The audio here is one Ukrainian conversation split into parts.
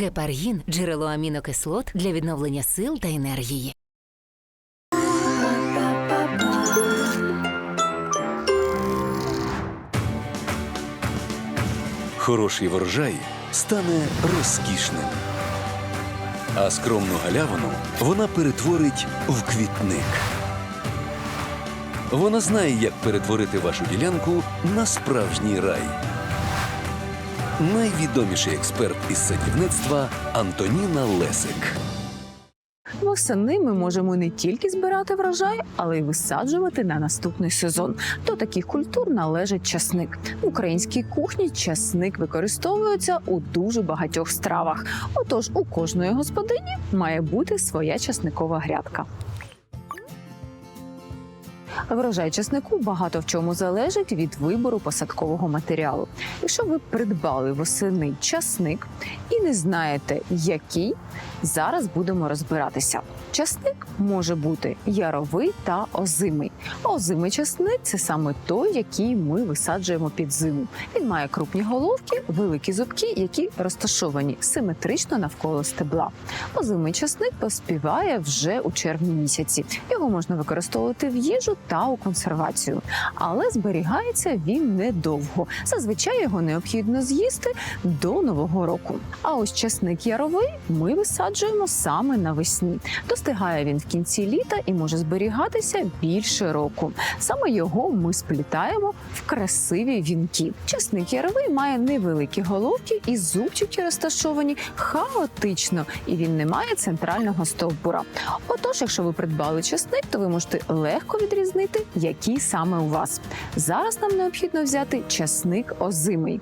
Гепаргін джерело амінокислот для відновлення сил та енергії. Хороший врожай стане розкішним. А скромну галявину вона перетворить в квітник. Вона знає, як перетворити вашу ділянку на справжній рай. Найвідоміший експерт із садівництва Антоніна Лесик. Восени ми можемо не тільки збирати врожай, але й висаджувати на наступний сезон. До таких культур належить часник. В українській кухні часник використовується у дуже багатьох стравах. Отож, у кожної господині має бути своя часникова грядка. Врожай часнику багато в чому залежить від вибору посадкового матеріалу. Якщо ви придбали восени часник і не знаєте, який, зараз будемо розбиратися. Часник може бути яровий та озимий. Озимий часник це саме той, який ми висаджуємо під зиму. Він має крупні головки, великі зубки, які розташовані симетрично навколо стебла. Озимий часник поспіває вже у червні місяці. Його можна використовувати в їжу та у консервацію, але зберігається він недовго. Зазвичай його необхідно з'їсти до нового року. А ось часник яровий ми висаджуємо саме навесні. Достигає він в кінці літа і може зберігатися більше року. Саме його ми сплітаємо в красиві вінки. Часник яровий має невеликі головки і зубчики розташовані хаотично, і він не має центрального стовбура. Отож, якщо ви придбали часник, то ви можете легко відрізнити, які саме у вас. Зараз нам необхідно взяти часник озимий.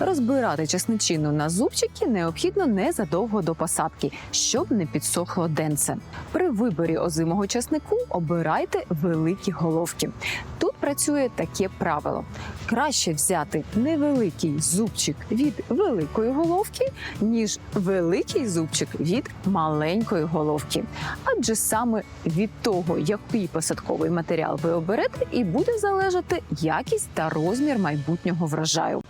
Розбирати часничину на зубчики необхідно незадовго до посадки, щоб не підсохло денце. При виборі озимого часнику обирайте великі головки. Тут працює таке правило: краще взяти невеликий зубчик від великої головки, ніж великий зубчик від маленької головки. Адже саме від того, який посадковий матеріал ви оберете, і буде залежати якість та розмір майбутнього врожаю.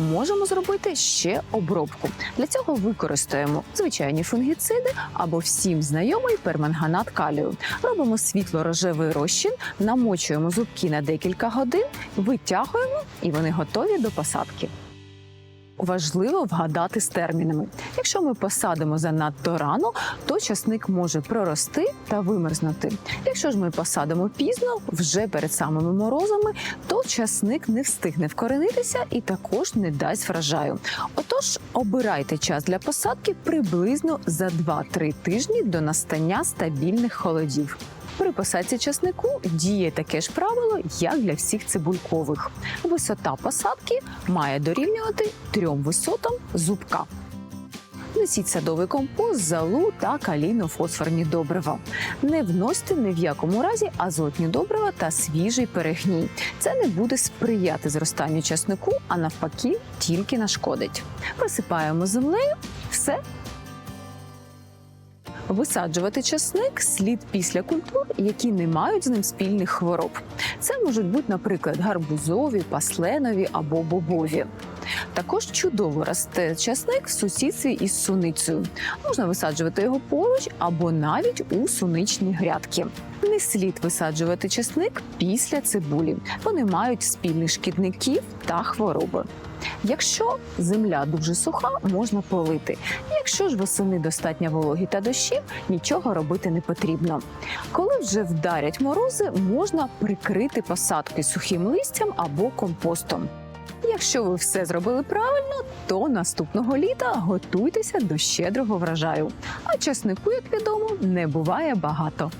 Можемо зробити ще обробку. Для цього використаємо звичайні фунгіциди або всім знайомий перманганат калію. Робимо світло-рожевий розчин, намочуємо зубки на декілька годин, витягуємо і вони готові до посадки. Важливо вгадати з термінами. Якщо ми посадимо занадто рано, то часник може прорости та вимерзнути. Якщо ж ми посадимо пізно, вже перед самими морозами, то часник не встигне вкоренитися і також не дасть врожаю. Отож, обирайте час для посадки приблизно за 2-3 тижні до настання стабільних холодів. При посадці часнику діє таке ж правило, як для всіх цибулькових. Висота посадки має дорівнювати трьом висотам зубка. Несіть садовий компост, залу та калійно-фосфорні добрива. Не вносьте ні в якому разі азотні добрива та свіжий перегній. Це не буде сприяти зростанню часнику, а навпаки, тільки нашкодить. Присипаємо землею, все Висаджувати часник слід після культур, які не мають з ним спільних хвороб. Це можуть бути, наприклад, гарбузові, пасленові або бобові. Також чудово росте часник в сусідстві із суницею. Можна висаджувати його поруч або навіть у суничні грядки. Не слід висаджувати часник після цибулі. Вони мають спільних шкідників та хвороби. Якщо земля дуже суха, можна полити. Якщо ж восени достатньо вологі та дощів, нічого робити не потрібно. Коли вже вдарять морози, можна прикрити посадки сухим листям або компостом. Якщо ви все зробили правильно, то наступного літа готуйтеся до щедрого врожаю. А часнику, як відомо, не буває багато.